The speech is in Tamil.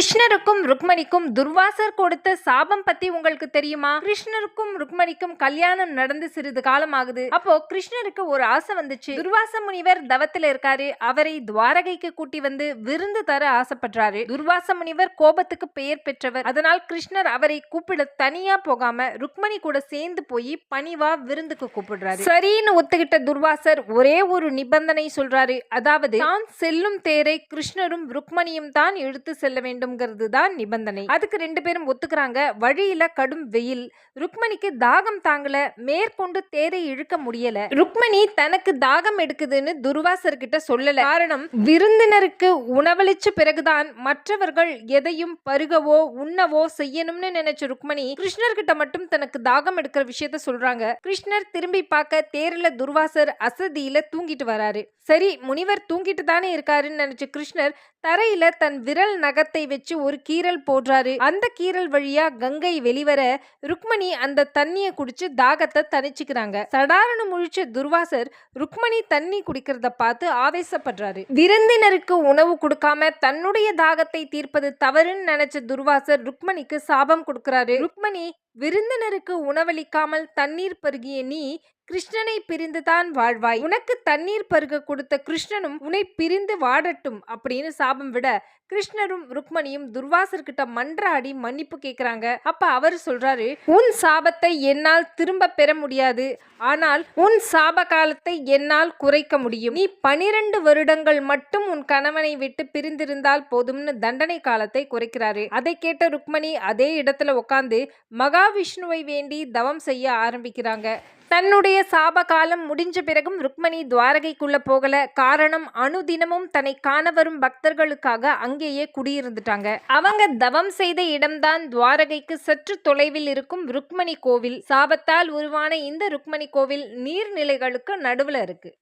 கிருஷ்ணருக்கும் ருக்மணிக்கும் துர்வாசர் கொடுத்த சாபம் பத்தி உங்களுக்கு தெரியுமா? கிருஷ்ணருக்கும் ருக்மணிக்கும் கல்யாணம் நடந்து சிறிது காலம் ஆகுது அப்போ கிருஷ்ணருக்கு ஒரு ஆசை வந்துச்சு. துர்வாச முனிவர் தவத்துல இருக்காரு. அவரை துவாரகைக்கு கூட்டி வந்து விருந்து தர ஆசைப்படுறாரு. துர்வாச முனிவர் கோபத்துக்கு பெயர் பெற்றவர். அதனால் கிருஷ்ணர் அவரை கூப்பிட தனியா போகாம ருக்மணி கூட சேர்ந்து போய் பணிவா விருந்துக்கு கூப்பிடுறாரு. சரின்னு ஒத்துக்கிட்ட துர்வாசர் ஒரே ஒரு நிபந்தனை சொல்றாரு. அதாவது தான் செல்லும் தேரை கிருஷ்ணரும் ருக்மணியும் தான் இழுத்து செல்ல வேண்டும். வேண்டும்ங்கிறது தான் நிபந்தனை. அதுக்கு ரெண்டு பேரும் ஒத்துக்கிறாங்க. வழியில கடும் வெயில். ருக்மணிக்கு தாகம் தாங்கல. மேற்கொண்டு தேரை இழுக்க முடியல. ருக்மணி தனக்கு தாகம் எடுக்குதுன்னு துர்வாசர் கிட்ட சொல்லல. காரணம் விருந்தினருக்கு உணவளிச்ச பிறகுதான் மற்றவர்கள் எதையும் பருகவோ உண்ணவோ செய்யணும்னு நினைச்ச ருக்மணி கிருஷ்ணர் கிட்ட மட்டும் தனக்கு தாகம் எடுக்கிற விஷயத்த சொல்றாங்க. கிருஷ்ணர் திரும்பி பார்க்க தேர்ல துர்வாசர் அசதியில தூங்கிட்டு வராரு. சரி முனிவர் தூங்கிட்டு தானே இருக்காருன்னு நினைச்ச கிருஷ்ணர் தரையில தன் விரல் நகத்தை வச்சு ஒரு கீறல் போடுறாரு. அந்த கீறல் வழியா கங்கை வெளிவர ருக்மணி அந்த தண்ணிய குடிச்சு தாகத்தை தணிச்சுக்கிறாங்க. சடாரண முழிச்ச துர்வாசர் ருக்மணி தண்ணி குடிக்கிறத பார்த்து ஆவேசப்படுறாரு. விருந்தினருக்கு உணவு கொடுக்காம தன்னுடைய தாகத்தை தீர்ப்பது தவறுன்னு நினைச்ச துர்வாசர் ருக்மணிக்கு சாபம் கொடுக்கிறாரு. ருக்மணி விருந்தினருக்கு உணவளிக்காமல் தண்ணீர் பருகிய நீ கிருஷ்ணனை பிரிந்துதான் வாழ்வாய். உனக்கு தண்ணீர் பருக கொடுத்த கிருஷ்ணனும் உன்னை பிரிந்து வாடட்டும் அப்படின்னு சாபம் விட கிருஷ்ணரும் ருக்மணியும் துர்வாசர் கிட்ட மன்றாடி மன்னிப்பு கேட்கிறாங்க அப்ப அவர் சொல்றாரு உன் சாபத்தை என்னால் திரும்ப பெற முடியாது. ஆனால் உன் சாப காலத்தை என்னால் குறைக்க முடியும். நீ பனிரெண்டு வருடங்கள் மட்டும் உன் கணவனை விட்டு பிரிந்திருந்தால் போதும்னு தண்டனை காலத்தை குறைக்கிறாரு. அதை கேட்ட ருக்மணி அதே இடத்துல உட்காந்து மகா மகாவிஷ்ணுவை வேண்டி தவம் செய்ய ஆரம்பிக்கிறாங்க. தன்னுடைய சாப காலம் முடிஞ்ச பிறகும் ருக்மணி துவாரகைக்குள்ள போகல. காரணம் அனுதினமும் தன்னை காண வரும் பக்தர்களுக்காக அங்கேயே குடியிருந்துட்டாங்க. அவங்க தவம் செய்த இடம்தான் துவாரகைக்கு சற்று தொலைவில் இருக்கும் ருக்மணி கோவில். சாபத்தால் உருவான இந்த ருக்மணி கோவில் நீர்நிலைகளுக்கு நடுவுல இருக்கு.